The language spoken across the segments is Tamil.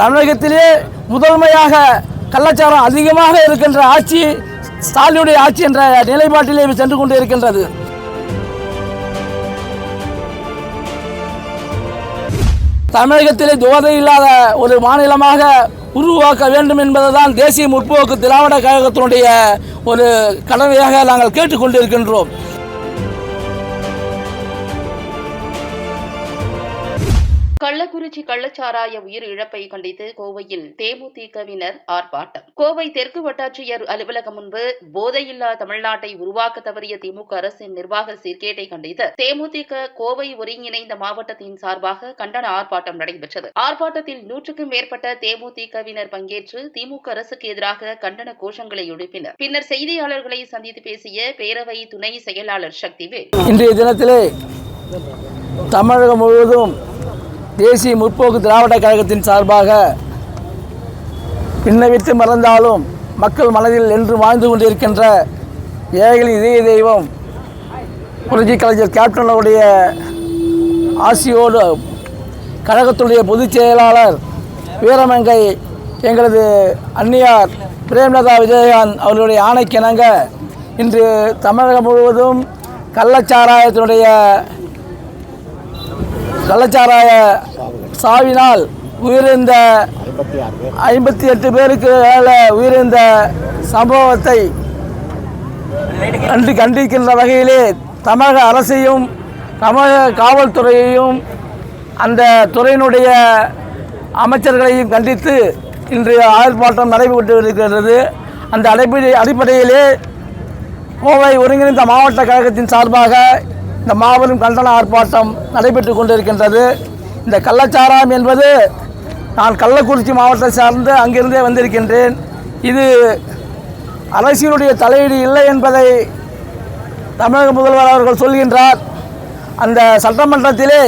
தமிழகத்திலே முதன்மையாக கள்ளச்சாரம் அதிகமாக இருக்கின்ற ஆட்சி ஸ்டாலினுடைய ஆட்சி என்ற நிலைப்பாட்டிலே சென்று கொண்டு இருக்கின்றது. தமிழகத்திலே துவதை இல்லாத ஒரு மாநிலமாக உருவாக்க வேண்டும் என்பதுதான் தேசிய முற்போக்கு திராவிட கழகத்தினுடைய ஒரு கடமையாக நாங்கள் கேட்டுக்கொண்டிருக்கின்றோம். கள்ளக்குறிச்சி கள்ளச்சாராய உயிர் இழப்பை கண்டித்து கோவையில் தேமுதிகவினர் ஆர்ப்பாட்டம். கோவை தெற்கு வட்டாட்சியர் அலுவலகம் முன்பு போதையில்லா தமிழ்நாட்டை உருவாக்க தவறிய திமுக அரசின் நிர்வாக சீர்கேட்டை கண்டித்து தேமுதிக கோவை ஒருங்கிணைந்த மாவட்டத்தின் சார்பாக கண்டன ஆர்ப்பாட்டம் நடைபெற்றது. ஆர்ப்பாட்டத்தில் நூற்றுக்கும் மேற்பட்ட தேமுதிகவினர் பங்கேற்று திமுக அரசுக்கு எதிராக கண்டன கோஷங்களை எழுப்பினர். பின்னர் செய்தியாளர்களை சந்தித்து பேசிய பேரவை துணை செயலாளர் சக்திவேல். இன்றைய தினத்திலே தமிழகம் முழுவதும் தேசிய முற்போக்கு திராவிட கழகத்தின் சார்பாக பின்னவித்து மறந்தாலும் மக்கள் மனதில் என்று வாழ்ந்து கொண்டிருக்கின்ற ஏழைகளின் இதய தெய்வம் புரட்சி கலைஞர் கேப்டன் அவருடைய ஆசியோடு கழகத்துடைய பொதுச் செயலாளர் வீரமங்கை எங்களது அன்னியார் பிரேம்லதா விஜயகாந்த் அவர்களுடைய ஆணைக்கிணங்க இன்று தமிழகம் முழுவதும் கள்ளச்சாராயத்தினுடைய கள்ளச்சாராய சாவினால் உயிரிழந்த ஐம்பத்தி எட்டு பேருக்கு மேலே உயிரிழந்த சம்பவத்தை கண்டு கண்டிக்கின்ற வகையிலே தமிழக அரசையும் தமிழக காவல்துறையையும் அந்த துறையினுடைய அமைச்சர்களையும் கண்டித்து இன்று ஆர்ப்பாட்டம் நடைபெற்று இருக்கிறது அந்த அடிப்படை அடிப்படையிலே கோவை ஒருங்கிணைந்த மாவட்ட கழகத்தின் சார்பாக இந்த மாபெரும் கண்டன ஆர்ப்பாட்டம் நடைபெற்று கொண்டிருக்கின்றது. இந்த கள்ளச்சாராயம் என்பது நான் கள்ளக்குறிச்சி மாவட்டத்தை சார்ந்து அங்கிருந்தே வந்திருக்கின்றேன். இது அரசியலுடைய தலையீடு இல்லை என்பதை தமிழக முதல்வர் அவர்கள் சொல்கின்றார். அந்த சட்டமன்றத்திலே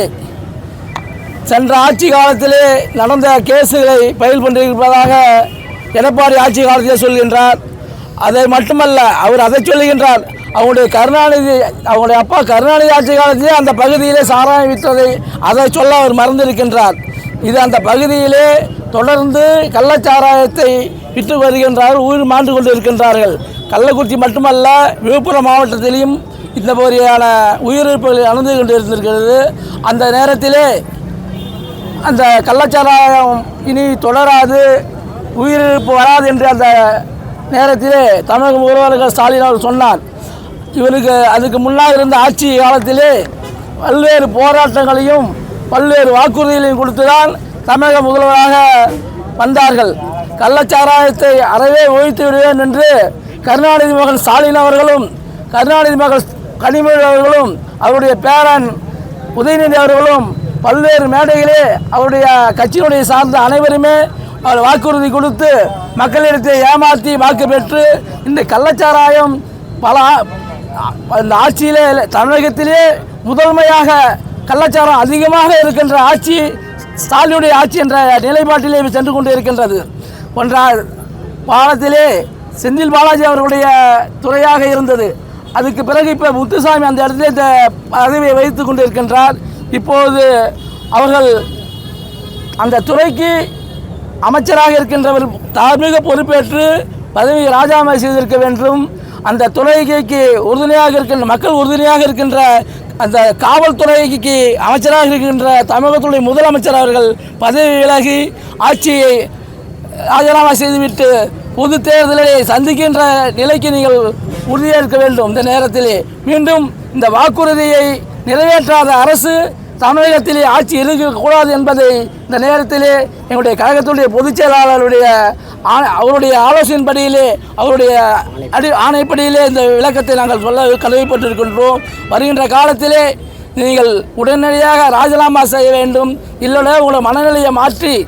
சென்ற ஆட்சி காலத்திலே நடந்த கேஸுகளை பயில் பண்ணியிருப்பதாக எடப்பாடி ஆட்சி காலத்திலே சொல்கின்றார். அதை மட்டுமல்ல அவர் அதை சொல்லுகின்றார். அவங்களுடைய கருணாநிதி அவங்களுடைய அப்பா கருணாநிதி ஆட்சி காலத்திலே அந்த பகுதியிலே சாராயம் விற்றதை அதை சொல்ல அவர் மறந்திருக்கின்றார். இது அந்த பகுதியிலே தொடர்ந்து கள்ளச்சாராயத்தை விற்று வருகின்றார் உயிர் மாண்டு கொண்டு இருக்கின்றார்கள் கள்ளக்குறிச்சி மட்டுமல்ல விழுப்புரம் மாவட்டத்திலையும் இந்த மாதிரியான உயிரிழப்புகள் நடந்து கொண்டு இருந்திருக்கிறது அந்த நேரத்திலே அந்த கள்ளச்சாராயம் இனி தொடராது உயிரிழப்பு வராது என்று அந்த நேரத்திலே தமிழக முதல்வர்கள் ஸ்டாலின் அவர் சொன்னார். இவருக்கு அதுக்கு முன்னால் இருந்த ஆட்சி காலத்திலே பல்வேறு போராட்டங்களையும் பல்வேறு வாக்குறுதிகளையும் கொடுத்துதான் தமிழக முதல்வராக வந்தார்கள். கள்ளச்சாராயத்தை அறவே ஒழித்து விடுவேன் என்று கருணாநிதி மகன் ஸ்டாலின் அவர்களும் கருணாநிதி மகள் கனிமொழி அவர்களும் அவருடைய பேரன் உதயநிதி அவர்களும் பல்வேறு மேடைகளே அவருடைய கட்சியினுடைய சார்ந்த அனைவருமே அவர் வாக்குறுதி கொடுத்து மக்களிடத்தை ஏமாற்றி வாக்கு பெற்று இந்த கள்ளச்சாராயம் பல இந்த ஆட்சியிலே தமிழகத்திலே முதன்மையாக கள்ளச்சாரம் அதிகமாக இருக்கின்ற ஆட்சி ஸ்டாலினுடைய ஆட்சி என்ற நிலைப்பாட்டிலே சென்று கொண்டு இருக்கின்றது ஒன்றால் பாலத்திலே செந்தில் பாலாஜி அவர்களுடைய துறையாக இருந்தது. அதுக்கு பிறகு இப்போ முத்துசாமி அந்த இடத்துல இந்த பதவியை வைத்து கொண்டு இருக்கின்றார் இப்போது அவர்கள் அந்த துறைக்கு அமைச்சராக இருக்கின்றவர் தார்மீக பொறுப்பேற்று பதவியை ராஜினாமா செய்திருக்க வேண்டும். அந்த துறைக்கு உறுதுணையாக இருக்கின்ற மக்கள் உறுதுணையாக இருக்கின்ற அந்த காவல்துறைக்கு அமைச்சராக இருக்கின்ற தமிழகத்துடைய முதலமைச்சர் அவர்கள் பதவி விலகி ஆட்சியை ராஜினாமா செய்துவிட்டு பொது தேர்தலை சந்திக்கின்ற நிலைக்கு நீங்கள் உறுதியேற்க வேண்டும். இந்த நேரத்திலே மீண்டும் இந்த வாக்குறுதியை நிறைவேற்றாத அரசு தமிழகத்திலே ஆட்சி இருக்கக்கூடாது என்பதை இந்த நேரத்திலே எங்களுடைய கழகத்துடைய பொதுச் செயலாளருடைய அவருடைய ஆலோசனைப்படியிலே அவருடைய அடி ஆணைப்படியிலே இந்த விளக்கத்தை நாங்கள் சொல்ல கடமைப்பட்டிருக்கின்றோம் வருகின்ற காலத்திலே நீங்கள் உடனடியாக ராஜினாமா செய்ய வேண்டும். இல்லைனா உங்களை மனநிலையை மாற்றி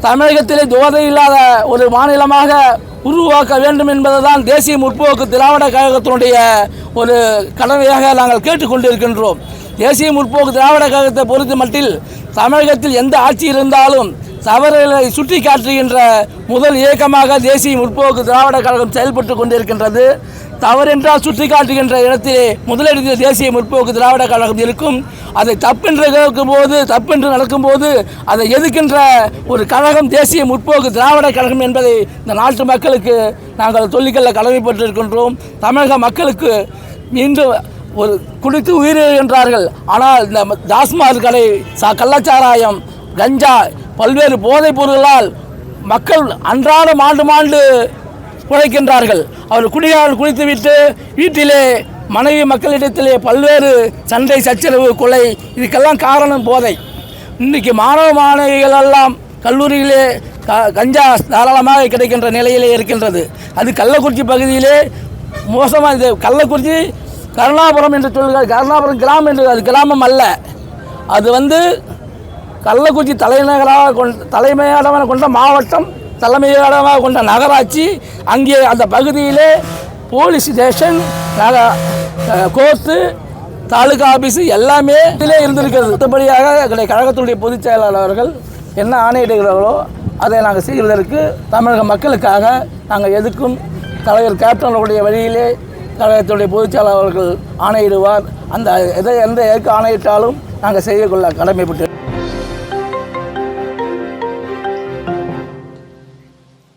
தமிழகத்திலே போதை இல்லாத ஒரு மாநிலமாக உருவாக்க வேண்டும் என்பதுதான் தேசிய முற்போக்கு திராவிட கழகத்தினுடைய ஒரு கடமையாக நாங்கள் கேட்டுக்கொண்டிருக்கின்றோம் தேசிய முற்போக்கு திராவிட கழகத்தை பொறுத்த மட்டில் தமிழகத்தில் எந்த ஆட்சி இருந்தாலும் தவறுகளை சுட்டி காட்டுகின்ற முதல் இயக்கமாக தேசிய முற்போக்கு திராவிட கழகம் செயல்பட்டு கொண்டிருக்கின்றது. தவறென்றால் சுட்டி காட்டுகின்ற இடத்திலே முதலிடத்தில் தேசிய முற்போக்கு திராவிட கழகம் இருக்கும். அதை தப்பென்று கேட்கும் போது தப்பென்று நடக்கும்போது அதை எதிர்க்கின்ற ஒரு கழகம் தேசிய முற்போக்கு திராவிட கழகம் என்பதை இந்த நாட்டு மக்களுக்கு நாங்கள் சொல்லிக்கொள்ள கடமைப்பட்டிருக்கின்றோம். தமிழக மக்களுக்கு இன்று ஒரு குடித்து உயிரிழக்கின்றார்கள் ஆனால் இந்த டாஸ்மாக் கடை சா கள்ளச்சாராயம் கஞ்சா பல்வேறு போதைப் பொருள்களால் மக்கள் அன்றாடம் ஆண்டு மாண்டு பிழைக்கின்றார்கள் அவர் குடியால் குளித்துவிட்டு வீட்டிலே மனைவி மக்களிடத்திலே பல்வேறு சண்டை சச்சரவு கொலை இதுக்கெல்லாம் காரணம் போதை. இன்றைக்கி மாணவ மாணவிகள் எல்லாம் கல்லூரியிலே க கஞ்சா தாராளமாக கிடைக்கின்ற நிலையிலே இருக்கின்றது. அது கள்ளக்குறிச்சி பகுதியிலே மோசமாக இது கள்ளக்குறிச்சி கருணாபுரம் என்று சொல்கிறார் கருணாபுரம் கிராமம் என்று அது கிராமம் அல்ல. அது வந்து கள்ளக்குறிச்சி தலைநகராக கொண்ட தலைமையிடமாக கொண்ட மாவட்டம் தலைமையிடமாக கொண்ட நகராட்சி அங்கே அந்த பகுதியிலே போலீஸ் ஸ்டேஷன் நக கோர்ட்டு தாலுகா ஆஃபீஸு எல்லாமே இதிலே இருந்திருக்கிறது. மற்றபடியாக எங்களுடைய கழகத்துடைய பொதுச் செயலாளர்கள் என்ன ஆணையிடுகிறார்களோ அதை நாங்கள் செய்வதற்கு தமிழக மக்களுக்காக நாங்கள் எதுக்கும் தலைவர் கேப்டனுடைய வழியிலே கழகத்துடைய பொதுச் செயலாளர்கள் ஆணையிடுவார். அந்த எதை எந்த ஏற்க ஆணையிட்டாலும் நாங்கள் செய்யக்கொள்ள கடமைப்பட்டு